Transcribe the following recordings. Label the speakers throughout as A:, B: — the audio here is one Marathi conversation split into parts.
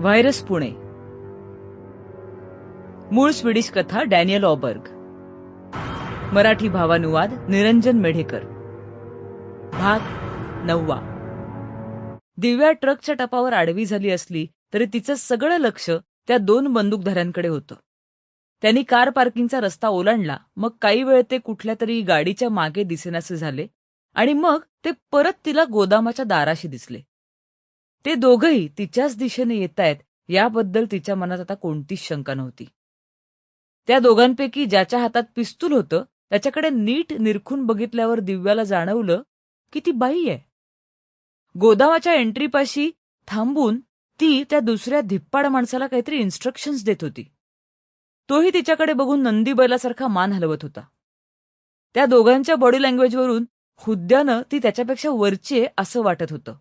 A: व्हायरस पुणे. मूळ स्वीडिश कथा डॅनियल ऑबर्ग. मराठी भावानुवाद निरंजन मेढेकर. भाग नववा. दिव्या ट्रकच्या टपावर आडवी झाली असली तरी तिचं सगळं लक्ष त्या दोन बंदूकधाऱ्यांकडे होतं. त्यांनी कार पार्किंगचा रस्ता ओलांडला मग काही वेळ ते कुठल्या तरी गाडीच्या मागे दिसेनासे झाले आणि मग ते परत तिला गोदामाच्या दाराशी दिसले. ते दोघंही तिच्याच दिशेने येत आहेत याबद्दल तिच्या मनात आता कोणतीच शंका नव्हती. त्या दोघांपैकी ज्याच्या हातात पिस्तूल होतं त्याच्याकडे नीट निरखून बघितल्यावर दिव्याला जाणवलं की ती बाई आहे. गोदामाच्या एंट्रीपाशी थांबून ती त्या दुसऱ्या धिप्पाड माणसाला काहीतरी इन्स्ट्रक्शन्स देत होती. तोही तिच्याकडे बघून नंदी बैलासारखा मान हलवत होता. त्या दोघांच्या बॉडी लँग्वेजवरून हुद्द्यानं ती त्याच्यापेक्षा वरची असं वाटत होतं.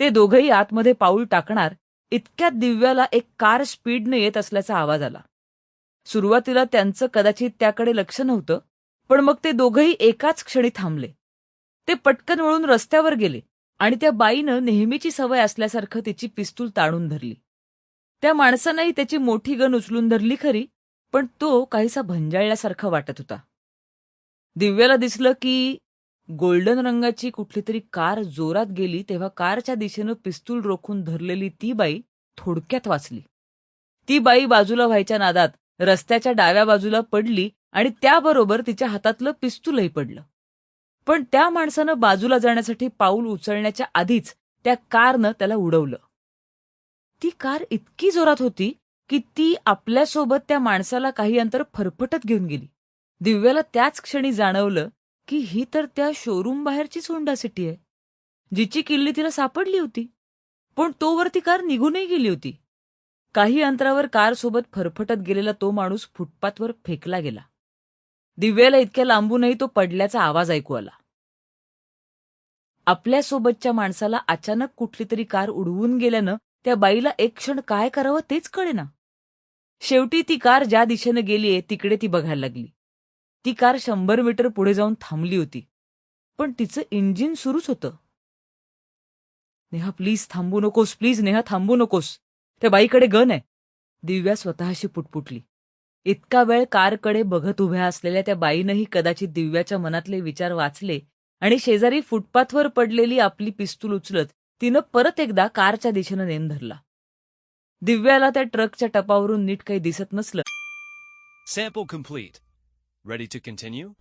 A: ते दोघंही आतमध्ये पाऊल टाकणार इतक्यात दिव्याला एक कार स्पीडने येत असल्याचा आवाज आला. सुरुवातीला त्यांचं कदाचित त्याकडे लक्ष नव्हतं पण मग ते दोघंही एकाच क्षणी थांबले. ते पटकन वळून रस्त्यावर गेले आणि त्या बाईनं नेहमीची सवय असल्यासारखं तिची पिस्तूल ताणून धरली. त्या माणसानंही त्याची मोठी गन उचलून धरली खरी पण तो काहीसा भंजाळल्यासारखा वाटत होता. दिव्याला दिसलं की गोल्डन रंगाची कुठली तरी कार जोरात गेली तेव्हा कारच्या दिशेनं पिस्तूल रोखून धरलेली ती बाई थोडक्यात वाचली. ती बाई बाजूला व्हायच्या नादात रस्त्याच्या डाव्या बाजूला पडली आणि त्याबरोबर तिच्या हातातलं पिस्तूलही पडलं. पण त्या माणसानं बाजूला जाण्यासाठी पाऊल उचलण्याच्या आधीच त्या कारनं त्याला उडवलं. ती कार इतकी जोरात होती की ती आपल्यासोबत त्या माणसाला काही अंतर फरफटत घेऊन गेली. दिव्याला त्याच क्षणी जाणवलं की ही तर त्या शोरूम बाहेरचीच होंडा सिटी आहे. जिची किल्ली तिला सापडली होती. पण तोवर ती कार निघूनही गेली होती. काही अंतरावर कारसोबत फरफटत गेलेला तो माणूस फुटपाथवर फेकला गेला. दिव्याला इतक्या लांबूनही तो पडल्याचा आवाज ऐकू आला. आपल्यासोबतच्या माणसाला अचानक कुठली तरी कार उडवून गेल्यानं त्या बाईला एक क्षण काय करावं तेच कळेना. शेवटी ती कार ज्या दिशेनं गेलीये तिकडे ती बघायला लागली. ती कार शंभर मीटर पुढे जाऊन थांबली होती. पण तिचं इंजिन सुरूच होतं. नेहा प्लीज थांबू नकोस प्लीज नेहा थांबू नकोस. त्या बाईकडे गन आहे. दिव्या स्वतःशी पुटपुटली. इतका वेळ कारकडे बघत उभ्या असलेल्या त्या बाईनंही कदाचित दिव्याच्या मनातले विचार वाचले आणि शेजारी फुटपाथवर पडलेली आपली पिस्तूल उचलत तिनं परत एकदा कारच्या दिशेनं नेम धरला. दिव्याला त्या ट्रकच्या टपावरून नीट काही दिसत नसलं.
B: Sample complete Ready to continue?